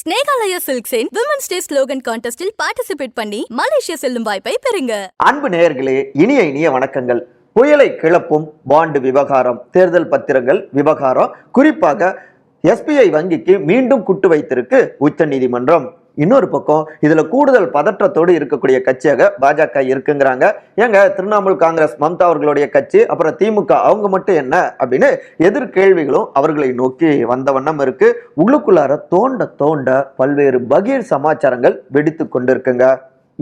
ஸ்னேகாலயா சில்க்ஸின் women's day slogan கான்டெஸ்டில் participate பண்ணி மலேசியா செல்லும் வாய்ப்பை பெறுங்க. அன்பு நேயர்களே இனிய இனிய வணக்கங்கள். புயலை கிளப்பும் பாண்டு விவகாரம் தேர்தல் பத்திரங்கள் விவகாரம். குறிப்பாக எஸ்பிஐ வங்கிக்கு மீண்டும் குட்டு வைத்திருக்கு உச்சநீதிமன்றம். இன்னொரு பக்கம் இதுல கூடுதல் பதற்றத்தோடு இருக்கக்கூடிய கட்சியாக பாஜக இருக்குங்கிறாங்க. ஏங்க திரிணாமுல் காங்கிரஸ் மம்தா அவர்களுடைய கட்சி அப்புறம் திமுக அவங்க மட்டும் என்ன அப்படின்னு எதிர்கேள்விகளும் அவர்களை நோக்கி வந்த வண்ணம் இருக்கு. உள்ளுக்குள்ளார தோண்ட தோண்ட பல்வேறு பகீர் சமாச்சாரங்கள் வெடித்து கொண்டிருக்குங்க.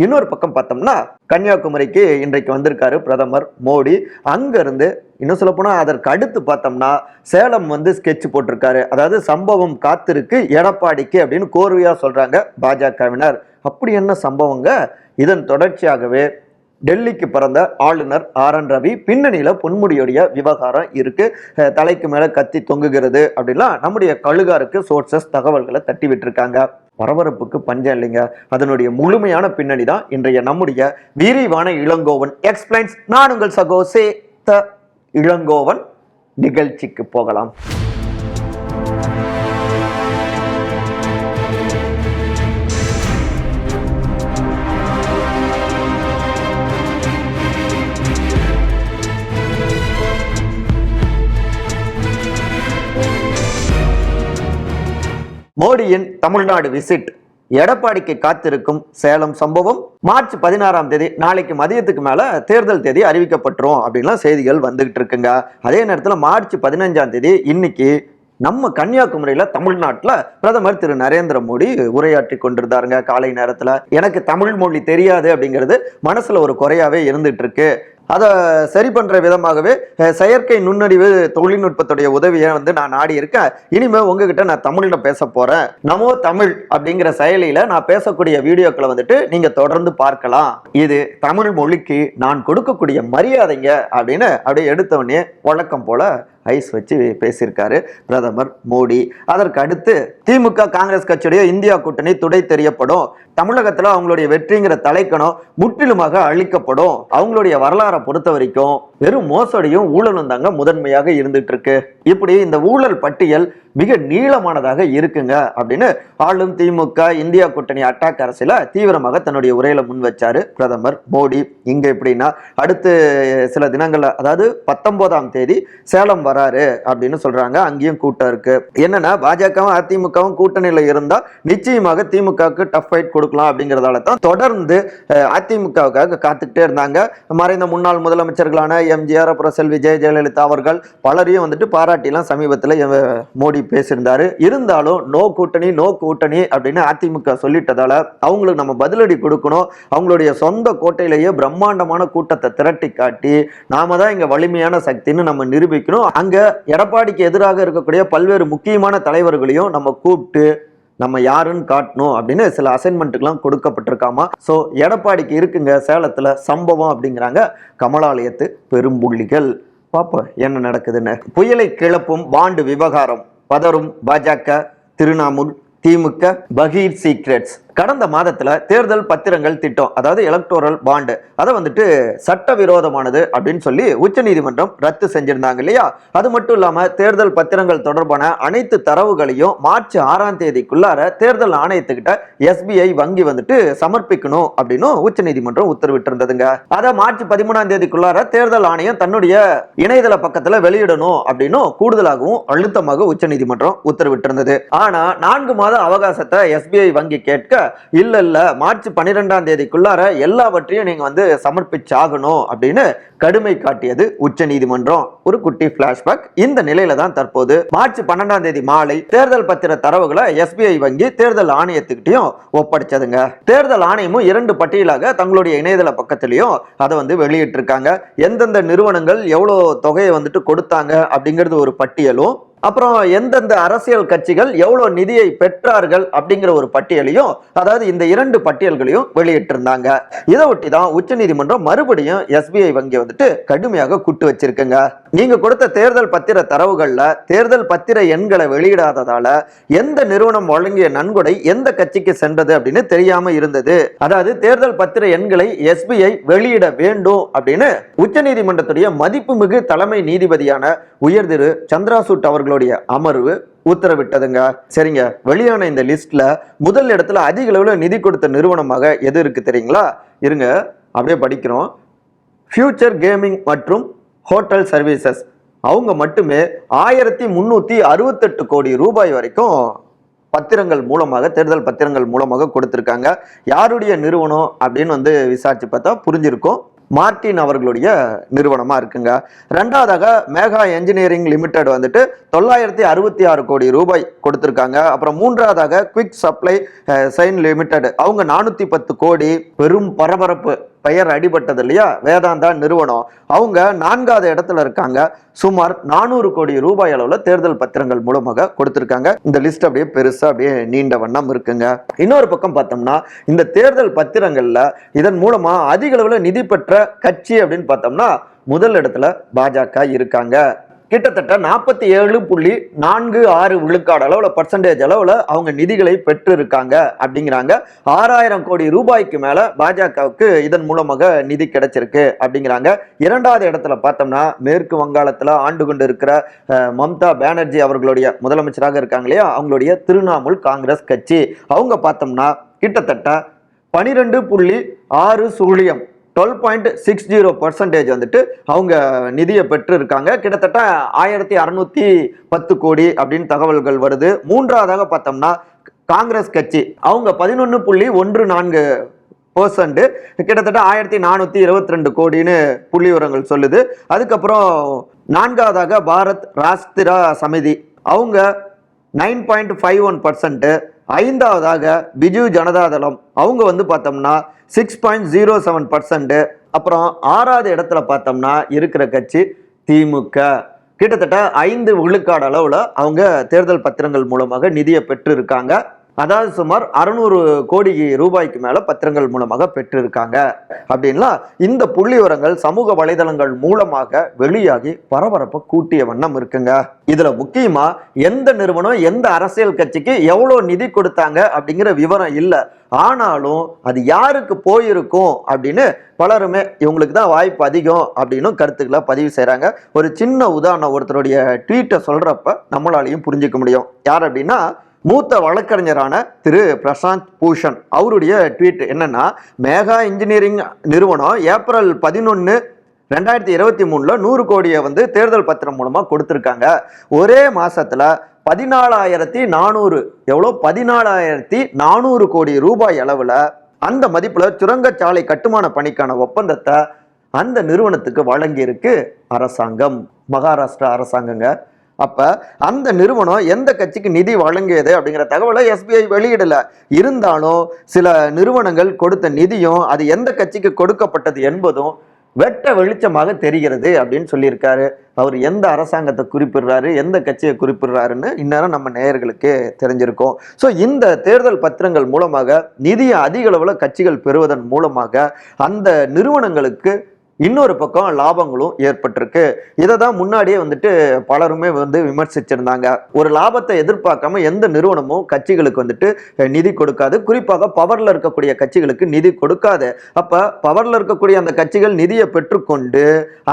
இன்னொரு பக்கம் பார்த்தோம்னா கன்னியாகுமரிக்கு இன்றைக்கு வந்திருக்காரு பிரதமர் மோடி. அங்கேருந்து இன்னும் சொல்லப்போனால் அதற்கு அடுத்து பார்த்தோம்னா சேலம் வந்து ஸ்கெட்ச் போட்டிருக்காரு. அதாவது சம்பவம் காத்திருக்கு எடப்பாடிக்கு அப்படின்னு கோர்வையாக சொல்கிறாங்க பாஜகவினர். அப்படி என்ன சம்பவங்க? இதன் தொடர்ச்சியாகவே டெல்லிக்கு பிறந்த ஆளுநர் ஆர் என் ரவி பின்னணியில் பொன்முடியுடைய விவகாரம் இருக்கு. தலைக்கு மேலே கத்தி தொங்குகிறது அப்படின்லாம் நம்முடைய கழுகாருக்கு சோர்சஸ் தகவல்களை தட்டி விட்டுருக்காங்க பரபரப்புக்கு பஞ்சம் இல்லைங்க. அதனுடைய முழுமையான பின்னணி தான் இன்றைய நம்முடைய விரிவான இளங்கோவன் எக்ஸ்பிளைன்ஸ். நான் உங்கள் சகோசே த இளங்கோவன். நிகழ்ச்சிக்கு போகலாம். மோடியின் தமிழ்நாடு விசிட் எடப்பாடிக்கு காத்திருக்கும் சேலம் சம்பவம். மார்ச் பதினாறாம் தேதி நாளைக்கு மதியத்துக்கு மேல தேர்தல் தேதி அறிவிக்கப்பட்டுரும் அப்படின்லாம் செய்திகள் வந்துகிட்டு இருக்குங்க. அதே நேரத்தில் மார்ச் பதினஞ்சாம் தேதி இன்னைக்கு நம்ம கன்னியாகுமரியில தமிழ்நாட்டில் பிரதமர் திரு நரேந்திர மோடி உரையாற்றி கொண்டிருந்தாருங்க காலை நேரத்தில். எனக்கு தமிழ் மொழி தெரியாது அப்படிங்கிறது மனசுல ஒரு குறையாவே இருந்துட்டு இருக்கு. அதை சரி பண்ணுற விதமாகவே செயற்கை நுண்ணறிவு தொழில்நுட்பத்துடைய உதவியை வந்து நான் நாடி இருக்கேன் இனிமேல் உங்ககிட்ட நான் தமிழில் பேச போகிறேன் நமோ தமிழ் அப்படிங்கிற செயலியில் நான் பேசக்கூடிய வீடியோக்களை வந்துட்டு நீங்கள் தொடர்ந்து பார்க்கலாம். இது தமிழ் மொழிக்கு நான் கொடுக்கக்கூடிய மரியாதைங்க அப்படின்னு அப்படியே எடுத்தவொடனே வழக்கம் போல் ஐஸ் வச்சு பேசியிருக்காரு பிரதமர் மோடி. அதற்கு அடுத்து திமுக காங்கிரஸ் கட்சியுடைய இந்தியா கூட்டணி துடை தெரியப்படும். தமிழகத்தில் அவங்களுடைய வெற்றிங்கிற தலைக்கணம் முற்றிலுமாக அழிக்கப்படும். அவங்களுடைய வரலாறை பொறுத்த வரைக்கும் வெறும் மோசடியும் ஊழலும் தாங்க முதன்மையாக இருந்துட்டு இருக்கு. இப்படி இந்த ஊழல் பட்டியல் மிக நீளமானதாக இருக்குங்க அப்படின்னு ஆளும் திமுக இந்தியா கூட்டணி அட்டாக் அரசியல தீவிரமாக தன்னுடைய உரையில முன் வச்சாரு பிரதமர் மோடி. இங்க எப்படின்னா அடுத்து சில தினங்கள்ல அதாவது பத்தொன்பதாம் தேதி சேலம் வராரு அப்படின்னு சொல்றாங்க. அங்கேயும் கூட்டம் இருக்கு. என்னன்னா பாஜகவும் அதிமுகவும் கூட்டணியில இருந்தா நிச்சயமாக திமுகவுக்கு டஃப் ஃபைட் கொடுக்கலாம் அப்படிங்கிறதால தான் தொடர்ந்து அதிமுகவுக்காக காத்துக்கிட்டே இருந்தாங்க. மறைந்த முன்னாள் முதலமைச்சர்களான எம்ஜிஆர் அப்புறம் செல்வி ஜெய ஜெயலலிதா அவர்கள் பலரையும் வந்துட்டு பாராட்டிலாம் சமீபத்தில் மோடி பேசியிருந்தாரு. இருந்தாலும் நோ கூட்டணி நோ கூட்டணி அப்படின்னு அதிமுக சொல்லிட்டதால அவங்களுக்கு நம்ம பதிலடி கொடுக்கணும். அவங்களுடைய சொந்த கோட்டையிலேயே பிரம்மாண்டமான கூட்டத்தை திரட்டி காட்டி நாம தான் இங்க வலிமையான சக்தின்னு நம்ம நிரூபிக்கணும். அங்க எடப்பாடிக்கு எதிராக இருக்கக்கூடிய பல்வேறு முக்கியமான தலைவர்களையும் நம்ம கூப்பிட்டு நம்ம யாருன்னு காட்டணும் அப்படின்னு சில அசைன்மெண்ட்டுக்கெல்லாம் கொடுக்கப்பட்டிருக்காமா. ஸோ எடப்பாடிக்கு இருக்குங்க சேலத்தில் சம்பவம் அப்படிங்கிறாங்க கமலாலயத்து பெரும்புள்ளிகள். பார்ப்போம் என்ன நடக்குதுன்னு. புயலை கிளப்பும் பாண்டு விவகாரம். பதறும் பாஜக திருணாமுல் திமுக பகீர் சீக்ரெட்ஸ். கடந்த மாதத்தில் தேர்தல் பத்திரங்கள் திட்டம் அதாவது எலக்டோரல் பாண்டு அதை வந்துட்டு சட்டவிரோதமானது அப்படின்னு சொல்லி உச்சநீதிமன்றம் ரத்து செஞ்சிருந்தாங்க இல்லையா? அது மட்டும் இல்லாமல் தேர்தல் பத்திரங்கள் தொடர்பான அனைத்து தரவுகளையும் மார்ச் ஆறாம் தேதிக்குள்ளார தேர்தல் ஆணையத்துக்கிட்ட எஸ்பிஐ வங்கி வந்துட்டு சமர்ப்பிக்கணும் அப்படின்னு உச்சநீதிமன்றம் உத்தரவிட்டு இருந்ததுங்க அதை மார்ச் பதிமூணாம் தேதிக்குள்ளார தேர்தல் ஆணையம் தன்னுடைய இணையதள பக்கத்தில் வெளியிடணும் அப்படின்னு கூடுதலாகவும் அழுத்தமாக உச்சநீதிமன்றம் உத்தரவிட்டிருந்தது. ஆனா நான்கு மாத அவகாசத்தை எஸ்பிஐ வங்கி கேட்க இல்லை இல்லை மார்ச் பன்னிரெண்டாம் தேதிக்குள்ளார எல்லாவற்றையும் நீங்க வந்து சமர்ப்பிச்சாகணும் அப்படின்னு கடுமை காட்டியது உச்ச நீதிமன்றம் ஒரு குட்டி பிளாஷ்பேக் இந்த நிலையில தான் தற்போது மார்ச் பன்னெண்டாம் தேதி மாலை தேர்தல் பத்திர தரவுகளை எஸ்பிஐ வங்கி தேர்தல் ஆணையத்துக்கிட்டையும் ஒப்படைச்சதுங்க. தேர்தல் ஆணையமும் இரண்டு பட்டியலாக தங்களுடைய இணையதள பக்கத்திலையும் அதை வந்து வெளியிட்டிருக்காங்க. எந்தெந்த நிறுவனங்கள் எவ்வளவு தொகையை வந்துட்டு கொடுத்தாங்க அப்படிங்கிறது ஒரு பட்டியலும் அப்புறம் எந்தெந்த அரசியல் கட்சிகள் எவ்வளவு நிதியை பெற்றார்கள் அப்படிங்கிற ஒரு பட்டியலையும் அதாவது இந்த இரண்டு பட்டியல்களையும் வெளியிட்டிருந்தாங்க. இதை ஒட்டி தான் உச்சநீதிமன்றம் மறுபடியும் எஸ்பிஐ வங்கி வந்துட்டு கடுமையாக குட்டு வச்சிருக்குங்க. நீங்க கொடுத்த தேர்தல் பத்திர தரவுகளில் தேர்தல் பத்திர எண்களை வெளியிடாததால எந்த நிறுவனம் வழங்கிய நன்கொடை எந்த கட்சிக்கு சென்றது அப்படின்னு தெரியாம இருந்தது. அதாவது தேர்தல் பத்திர எண்களை எஸ்பிஐ வெளியிட வேண்டும் அப்படின்னு உச்சநீதிமன்றத்துடைய மதிப்புமிகு தலைமை நீதிபதியான உயர்திரு சந்திராசூட் அவர்கள் அவர்களுடைய அமர்வு உத்தரவிட்டதுங்க. சரிங்க. வெளியான இந்த லிஸ்ட்ல முதல் இடத்துல அதிக அளவில் நிதி கொடுத்த நிறுவனமாக எது இருக்கு தெரியுங்களா? இருங்க. அப்படியே படிக்கிறோம். ஃபியூச்சர் கேமிங் மற்றும் ஹோட்டல் சர்வீசஸ் அவங்க மட்டுமே ஆயிரத்தி முந்நூற்றி அறுபத்தெட்டு கோடி ரூபாய் வரைக்கும் பத்திரங்கள் மூலமாக தேர்தல் பத்திரங்கள் மூலமாக கொடுத்துருக்காங்க. யாருடைய நிறுவனம் அப்படின்னு வந்து விசாரிச்சு பார்த்தா புரிஞ்சிருக்கும். மார்டின் அவர்களுடைய நிறுவனமா இருக்குங்க. ரெண்டாவதாக மேகா என்ஜினியரிங் லிமிடெட் வந்துட்டு தொள்ளாயிரத்தி அறுபத்தி ஆறு கோடி ரூபாய் கொடுத்துருக்காங்க. அப்புறம் மூன்றாவதாக குவிக் சப்ளை சைன் லிமிடெட். அவங்க நானூத்தி பத்து கோடி பெரும் பரபரப்பு. பெயர் அடிபட்டது இல்லையா? வேதாந்தா நிறுவனம். அவங்க நான்காவது இடத்துல இருக்காங்க. சுமார் நானூறு கோடி ரூபாய் அளவுல தேர்தல் பத்திரங்கள் மூலமாக கொடுத்திருக்காங்க. இந்த லிஸ்ட் அப்படியே பெருசா அப்படியே நீண்ட வண்ணம் இருக்குங்க. இன்னொரு பக்கம் பார்த்தோம்னா இந்த தேர்தல் பத்திரங்கள்ல இதன் மூலமா அதிக அளவுல நிதி பெற்ற கட்சி அப்படின்னு பார்த்தோம்னா முதல் இடத்துல பாஜக இருக்காங்க. கிட்டத்தட்ட நாற்பத்தி ஏழு புள்ளி நான்கு ஆறு விழுக்காடு அளவில் பர்சன்டேஜ் அளவில் அவங்க நிதிகளை பெற்று இருக்காங்க அப்படிங்கிறாங்க. ஆறாயிரம் கோடி ரூபாய்க்கு மேலே பாஜகவுக்கு இதன் மூலமாக நிதி கிடைச்சிருக்கு அப்படிங்கிறாங்க. இரண்டாவது இடத்துல பார்த்தோம்னா மேற்கு வங்காளத்தில் ஆண்டு கொண்டு இருக்கிற மம்தா பானர்ஜி அவர்களுடைய முதலமைச்சராக இருக்காங்க இல்லையா? அவங்களுடைய திரிணாமுல் காங்கிரஸ் கட்சி. அவங்க பார்த்தோம்னா கிட்டத்தட்ட பனிரெண்டு புள்ளி ஆறு சூழியம் twelve point six zero percentage வந்துட்டு அவங்க நிதியை பெற்றிருக்காங்க. கிட்டத்தட்ட ஆயிரத்தி அறுநூத்தி பத்து கோடி அப்படின்னு தகவல்கள் வருது. மூன்றாவதாக பார்த்தோம்னா காங்கிரஸ் கட்சி. அவங்க பதினொன்று புள்ளி ஒன்று நான்கு பர்சன்ட் கிட்டத்தட்ட ஆயிரத்தி நானூற்றி இருபத்தி ரெண்டு கோடின்னு புள்ளி விவரங்கள் சொல்லுது. அதுக்கப்புறம் நான்காவதாக பாரத் ராஷ்டிரா சமிதி. அவங்க nine point five one percent ஐந்தாவதாக பிஜு ஜனதாதளம். அவங்க வந்து பார்த்தோம்னா six point zero seven percent அப்புறம் ஆறாவது இடத்துல பார்த்தோம்னா இருக்கிற கட்சி திமுக. கிட்டத்தட்ட ஐந்து விழுக்காடு அளவில் அவங்க தேர்தல் பத்திரங்கள் மூலமாக நிதியை பெற்று இருக்காங்க அதாவது சுமார் அறுநூறு கோடி ரூபாய்க்கு மேல பத்திரங்கள் மூலமாக பெற்றிருக்காங்க. அப்படின்லாம் இந்த புள்ளிவரங்கள் சமூக வலைதளங்கள் மூலமாக வெளியாகி பரபரப்பை கூட்டிய வண்ணம் இருக்குங்க. இதுல முக்கியமா எந்த நிறுவனம் எந்த அரசியல் கட்சிக்கு எவ்வளவு நிதி கொடுத்தாங்க அப்படிங்கிற விவரம் இல்லை. ஆனாலும் அது யாருக்கு போயிருக்கும் அப்படின்னு பலருமே இவங்களுக்கு தான் வாய்ப்பு அதிகம் அப்படின்னும் கருத்துக்களை பதிவு செய்கிறாங்க ஒரு சின்ன உதாரணம் ஒருத்தருடைய ட்வீட்டை சொல்கிறப்ப நம்மளாலையும் புரிஞ்சிக்க முடியும். யார் அப்படின்னா மூத்த வழக்கறிஞரான திரு பிரசாந்த் பூஷன் அவருடைய ட்வீட் என்னன்னா மேகா இன்ஜினியரிங் நிறுவனம் ஏப்ரல் பதினொன்று ரெண்டாயிரத்தி இருபத்தி மூணில் நூறு கோடியை வந்து தேர்தல் பத்திரம் மூலமாக கொடுத்துருக்காங்க. ஒரே மாதத்தில் பதினாலாயிரத்தி நானூறு எவ்வளோ? பதினாலாயிரத்தி நானூறு கோடி ரூபாய் அளவில் அந்த மதிப்பில் சுரங்கச்சாலை கட்டுமான பணிக்கான ஒப்பந்தத்தை அந்த நிறுவனத்துக்கு வழங்கியிருக்கு அரசாங்கம். மகாராஷ்டிரா அரசாங்கங்க. அப்போ அந்த நிறுவனம் எந்த கட்சிக்கு நிதி வழங்கியது அப்படிங்கிற தகவலை எஸ்பிஐ வெளியிடலை. இருந்தாலும் சில நிறுவனங்கள் கொடுத்த நிதியும் அது எந்த கட்சிக்கு கொடுக்கப்பட்டது என்பதும் வெட்ட வெளிச்சமாக தெரிகிறது அப்படின்னு சொல்லியிருக்காரு. அவர் எந்த அரசாங்கத்தை குறிப்பிடுறாரு எந்த கட்சியை குறிப்பிடுறாருன்னு இந்நேரம் நம்ம நேயர்களுக்கு தெரிஞ்சிருக்கோம். ஸோ இந்த தேர்தல் பத்திரங்கள் மூலமாக நிதியை அதிக அளவில் கட்சிகள் பெறுவதன் மூலமாக அந்த நிறுவனங்களுக்கு இன்னொரு பக்கம் லாபங்களும் ஏற்பட்டிருக்கு. இதை தான் முன்னாடியே வந்துட்டு பலருமே வந்து விமர்சிச்சிருந்தாங்க. ஒரு லாபத்தை எதிர்பார்க்காம எந்த நிறுவனமும் கட்சிகளுக்கு வந்துட்டு நிதி கொடுக்காது. குறிப்பாக பவர்ல இருக்கக்கூடிய கட்சிகளுக்கு நிதி கொடுக்காது. அப்ப பவர்ல இருக்கக்கூடிய அந்த கட்சிகள் நிதியை பெற்றுக்கொண்டு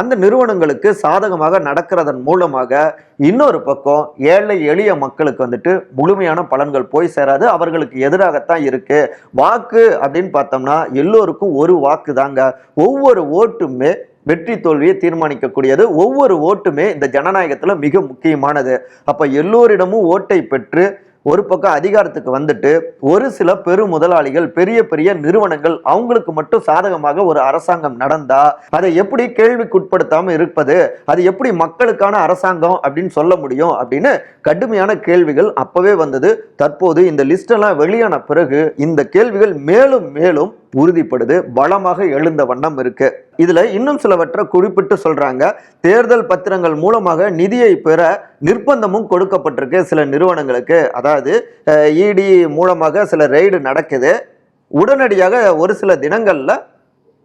அந்த நிறுவனங்களுக்கு சாதகமாக நடக்கிறதன் மூலமாக இன்னொரு பக்கம் ஏழை எளிய மக்களுக்கு வந்துட்டு முழுமையான பலன்கள் போய் சேராது. அவர்களுக்கு எதிராகத்தான் இருக்கு. வாக்கு அப்படின்னு பார்த்தோம்னா எல்லோருக்கும் ஒரு வாக்கு தாங்க. ஒவ்வொரு ஓட்டுமே வெற்றி தோல்வியை தீர்மானிக்கக்கூடியது. ஒவ்வொரு ஓட்டுமே இந்த ஜனநாயகத்தில் மிக முக்கியமானது. அப்போ எல்லோரிடமும் ஓட்டை பெற்று ஒரு பக்கம் அதிகாரத்துக்கு வந்துட்டு ஒரு சில பெரு முதலாளிகள் பெரிய பெரிய நிறுவனங்கள் அவங்களுக்கு மட்டும் சாதகமாக ஒரு அரசாங்கம் நடந்தா அதை எப்படி கேள்விக்குட்படுத்தாம இருப்பது அது எப்படி மக்களுக்கான அரசாங்கம் அப்படின்னு சொல்ல முடியும் அப்படின்னு கடுமையான கேள்விகள் அப்பவே வந்தது. தற்போது இந்த லிஸ்ட் எல்லாம் வெளியான பிறகு இந்த கேள்விகள் மேலும் மேலும் உறுதிப்படுது பலமாக எழுந்த வண்ணம் இருக்கு. இதுல இன்னும் சிலவற்றை குறிப்பிட்டு சொல்றாங்க. தேர்தல் பத்திரங்கள் மூலமாக நிதியை பெற நிர்பந்தமும் கொடுக்கப்பட்டிருக்கு சில நிறுவனங்களுக்கு. அதாவது இடி மூலமாக சில ரெய்டு நடக்குது. உடனடியாக ஒரு சில தினங்கள்ல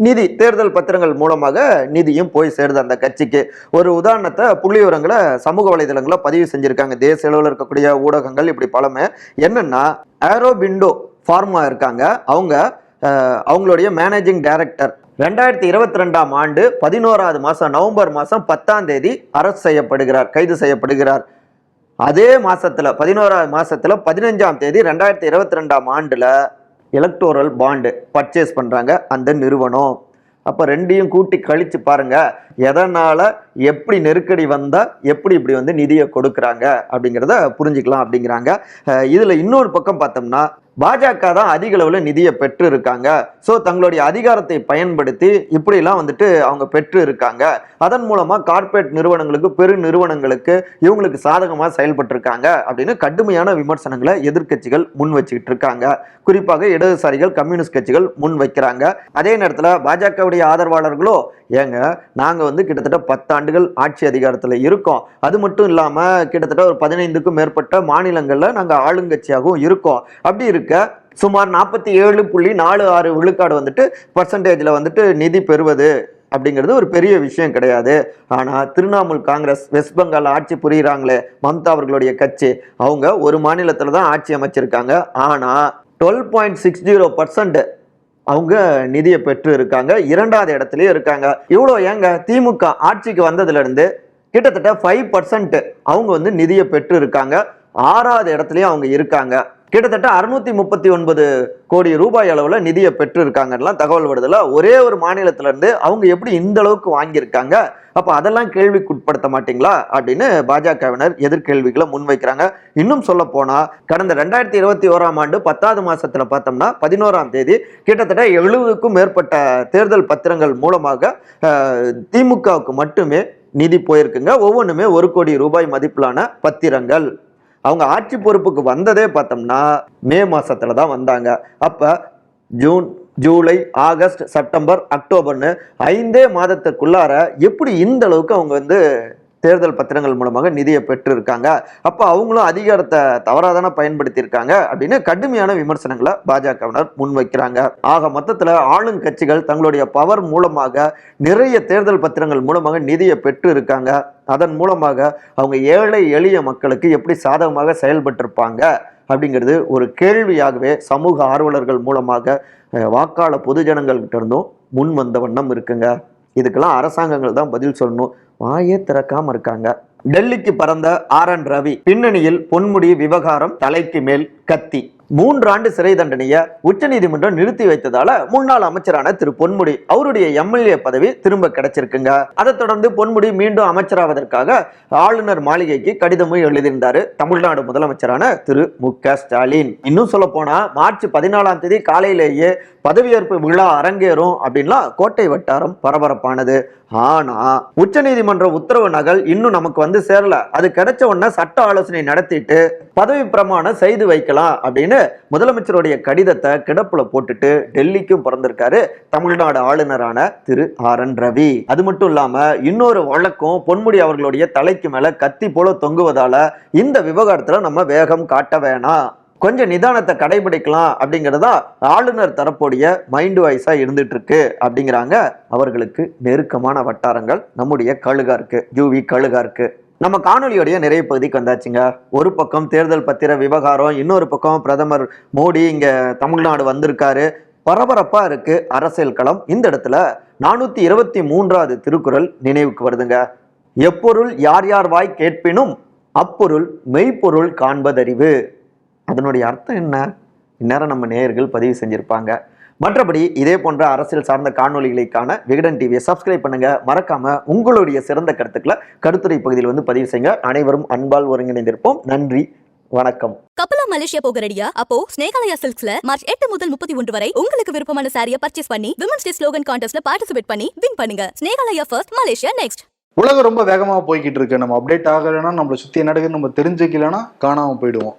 நிதி தேர்தல் பத்திரங்கள் மூலமாக நிதியும் போய் சேருது அந்த கட்சிக்கு. ஒரு உதாரணத்தை புள்ளி விவரங்களை சமூக வலைதளங்களை பதிவு செஞ்சிருக்காங்க. தேசிய அளவில் இருக்கக்கூடிய ஊடகங்கள் இப்படி பலமே. என்னன்னா ஆரோபிண்டோ ஃபார்மா இருக்காங்க. அவங்க அவங்களுடைய மேனேஜிங் டைரக்டர் ரெண்டாயிரத்தி இருபத்தி ரெண்டாம் ஆண்டு பதினோராவது மாதம் நவம்பர் மாதம் பத்தாம் தேதி அரசு செய்யப்படுகிறார் கைது செய்யப்படுகிறார். அதே மாதத்தில் பதினோராவது மாதத்தில் பதினஞ்சாம் தேதி ரெண்டாயிரத்தி இருபத்தி ரெண்டாம் ஆண்டில் எலக்டோரல் பாண்டு பர்ச்சேஸ் பண்ணுறாங்க அந்த நிறுவனம். அப்போ ரெண்டையும் கூட்டி கழிச்சு பாருங்க எதனால் எப்படி நெருக்கடி வந்தால் எப்படி இப்படி வந்து நிதியை கொடுக்குறாங்க அப்படிங்கிறத புரிஞ்சுக்கலாம் அப்படிங்கிறாங்க. இதில் இன்னொரு பக்கம் பார்த்தோம்னா பாஜக தான் அதிக அளவில் நிதியை பெற்று இருக்காங்க ஸோ தங்களுடைய அதிகாரத்தை பயன்படுத்தி இப்படிலாம் வந்துட்டு அவங்க பெற்று இருக்காங்க அதன் மூலமாக கார்ப்பரேட் நிறுவனங்களுக்கு பெரு நிறுவனங்களுக்கு இவங்களுக்கு சாதகமாக செயல்பட்டிருக்காங்க அப்படின்னு கடுமையான விமர்சனங்களை எதிர்க்கட்சிகள் முன் வச்சுக்கிட்டு இருக்காங்க குறிப்பாக இடதுசாரிகள் கம்யூனிஸ்ட் கட்சிகள் முன் வைக்கிறாங்க. அதே நேரத்தில் பாஜகவுடைய ஆதரவாளர்களோ ஏங்க நாங்கள் வந்து கிட்டத்தட்ட பத்தாண்டுகள் ஆட்சி அதிகாரத்தில் இருக்கோம். அது மட்டும் இல்லாமல் கிட்டத்தட்ட ஒரு பதினைந்துக்கும் மேற்பட்ட மாநிலங்களில் நாங்கள் ஆளுங்கட்சியாகவும் இருக்கோம். அப்படி இருக்க சுமார் நாற்பத்தி ஏழு புள்ளி நாலு ஆறு விழுக்காடு வந்துட்டு பர்சன்டேஜில் வந்துட்டு நிதி பெறுவது அப்படிங்கிறது ஒரு பெரிய விஷயம் கிடையாது. ஆனால் திரிணாமுல் காங்கிரஸ் வெஸ்ட் பெங்கால் ஆட்சி புரிகிறாங்களே மம்தா அவர்களுடைய கட்சி அவங்க ஒரு மாநிலத்தில் தான் ஆட்சி அமைச்சிருக்காங்க. ஆனால் twelve point six zero percent அவங்க நிதியை பெற்று இருக்காங்க. இரண்டாவது இடத்துலயே இருக்காங்க. இவ்வளோ ஏங்க திமுக ஆட்சிக்கு வந்ததுல இருந்து கிட்டத்தட்ட ஃபைவ் பர்சன்ட் அவங்க வந்து நிதியை பெற்று இருக்காங்க. ஆறாவது இடத்துலையும் அவங்க இருக்காங்க. கிட்டத்தட்ட அறுநூத்தி முப்பத்தி ஒன்பது கோடி ரூபாய் அளவுல நிதியை பெற்றிருக்காங்கலாம் தகவல் வருதுல ஒரே ஒரு மாநிலத்துல இருந்து அவங்க எப்படி இந்த அளவுக்கு வாங்கியிருக்காங்க? அப்ப அதெல்லாம் கேள்விக்குட்படுத்த மாட்டீங்களா? அப்படின்னு பாஜகவினர் எதிர்கேள்விகளை முன்வைக்கிறாங்க. இன்னும் சொல்ல போனா கடந்த ரெண்டாயிரத்தி இருபத்தி ஓராம் ஆண்டு பத்தாவது மாசத்துல பார்த்தோம்னா பதினோராம் தேதி கிட்டத்தட்ட எழுபதுக்கும் மேற்பட்ட தேர்தல் பத்திரங்கள் மூலமாக திமுகவுக்கு மட்டுமே நிதி போயிருக்குங்க. ஒவ்வொன்றுமே ஒரு கோடி ரூபாய் மதிப்பிலான பத்திரங்கள். அவங்க ஆட்சி பொறுப்புக்கு வந்ததே பார்த்தோம்னா மே மாசத்துல தான் வந்தாங்க. அப்ப ஜூன் ஜூலை ஆகஸ்ட் செப்டம்பர் அக்டோபர்னு ஐந்தே மாதத்துக்குள்ளார எப்படி இந்த அளவுக்கு அவங்க வந்து தேர்தல் பத்திரங்கள் மூலமாக நிதியை பெற்று இருக்காங்க அப்போ அவங்களும் அதிகாரத்தை தவறாக தானே பயன்படுத்தியிருக்காங்க அப்படின்னு கடுமையான விமர்சனங்களை பாஜகவினர் முன்வைக்கிறாங்க. ஆக மொத்தத்தில் ஆளுங்கட்சிகள் தங்களுடைய பவர் மூலமாக நிறைய தேர்தல் பத்திரங்கள் மூலமாக நிதியை பெற்று இருக்காங்க அதன் மூலமாக அவங்க ஏழை எளிய மக்களுக்கு எப்படி சாதகமாக செயல்பட்டிருப்பாங்க அப்படிங்கிறது ஒரு கேள்வியாகவே சமூக ஆர்வலர்கள் மூலமாக வாக்காள பொதுஜனங்கள்கிட்ட இருந்தும் முன் வந்த வண்ணம் இருக்குங்க. இதுக்கெல்லாம் அரசாங்கங்கள் தான் பதில் சொல்லணும். வாயே திறக்காம இருக்காங்க. டெல்லிக்கு பறந்த ஆர் என் ரவி பின்னணியில் பொன்முடி விவகாரம் தலைக்கு மேல் கத்தி. மூன்றாண்டு சிறை தண்டனையை உச்சநீதிமன்றம் நிறுத்தி வைத்ததால முன்னாள் அமைச்சரான திரு பொன்முடி அவருடைய எம்எல்ஏ பதவி திரும்ப கிடைச்சிருக்குங்க. அதை தொடர்ந்து பொன்முடி மீண்டும் அமைச்சராவதற்காக ஆளுநர் மாளிகைக்கு கடிதமும் எழுதியிருந்தாரு தமிழ்நாடு முதலமைச்சரான திரு மு க ஸ்டாலின். இன்னும் சொல்ல போனா மார்ச் பதினாலாம் தேதி காலையிலேயே பதவியேற்பு விழா அரங்கேறும் அப்படின்லாம் கோட்டை வட்டாரம் பரபரப்பானது. ஆனா உச்சநீதிமன்ற உத்தரவு நகல் இன்னும் நமக்கு வந்து சேரல. அது கிடைச்ச உடனே சட்ட ஆலோசனை நடத்திட்டு பதவி பிரமாணம் செய்து வைக்கலாம் அப்படின்னு முதலமைச்சருடைய கடிதத்தை கிடப்புல போட்டுட்டு டெல்லிக்கும் பிறந்திருக்காரு தமிழ்நாடு ஆளுநரான திரு ஆர் என் ரவி. அது மட்டும் இல்லாம இன்னொரு வழக்கும் பொன்முடி அவர்களுடைய தலைக்கு மேல கத்தி போல தொங்குவதால இந்த விவகாரத்துல நம்ம வேகம் காட்ட வேணாம். கொஞ்சம் நிதானத்தை கடைபிடிக்கலாம் அப்படிங்கிறதா ஆளுநர் தரப்புடைய மைண்ட் வாய்ஸா இருந்துட்டு இருக்கு அப்படிங்கிறாங்க அவர்களுக்கு நெருக்கமான வட்டாரங்கள். நம்முடைய கழுகா இருக்கு யூவி கழுகா இருக்கு. நம்ம காணொலியோடைய நிறைய பகுதிக்கு வந்தாச்சுங்க. ஒரு பக்கம் தேர்தல் பத்திர விவகாரம் இன்னொரு பக்கம் பிரதமர் மோடி இங்கே தமிழ்நாடு வந்திருக்காரு. பரபரப்பாக இருக்கு அரசியல் களம். இந்த இடத்துல நானூற்றி இருபத்தி மூன்றாவது திருக்குறள் நினைவுக்கு வருதுங்க. எப்பொருள் யார் யார் வாய் கேட்பினும் அப்பொருள் மெய்ப்பொருள் காண்பதறிவு. அதனுடைய அர்த்தம் என்ன? இந்நேரம் நம்ம நேயர்கள் பதிவு செஞ்சிருப்பாங்க. மற்றபடி இதே போன்ற அரசியல் சார்ந்த காணொளிகளுக்கான விகடன் டிவியை சப்ஸ்கிரைப் பண்ணுங்க. மறக்காம உங்களுடைய சிறந்த கருத்துக்களை கருத்துரை பகுதியில் வந்து பதிவு செய்யுங்க. அனைவரும் அன்பால் ஒருங்கிணைந்திருப்போம். நன்றி. வணக்கம். கப்பலா மலேசியா போக ரெடியா அப்போ ஸ்னேகாலயா சில்க்ஸ்ல மார்ச் எட்டு முதல் முப்பத்தி ஒன்று வரை உங்களுக்கு விருப்பமான சாரியை பர்ச்சேஸ் பண்ணி விமன்ஸ் டே ஸ்லோகன் கான்டெஸ்ட்ல பார்ட்டிசிபேட் பண்ணி வின் பண்ணுங்க. ஸ்னேகாலயா ஃபர்ஸ்ட் மலேசியா நெக்ஸ்ட் உலகம் ரொம்ப வேகமா போய்கிட்டு இருக்கு. நம்ம அப்டேட் ஆகலைன்னா நம்மளை சுத்தி என்ன நடக்குதுன்னு நம்ம தெரிஞ்சுக்கலைன்னா காணாம போயிடுவோம்.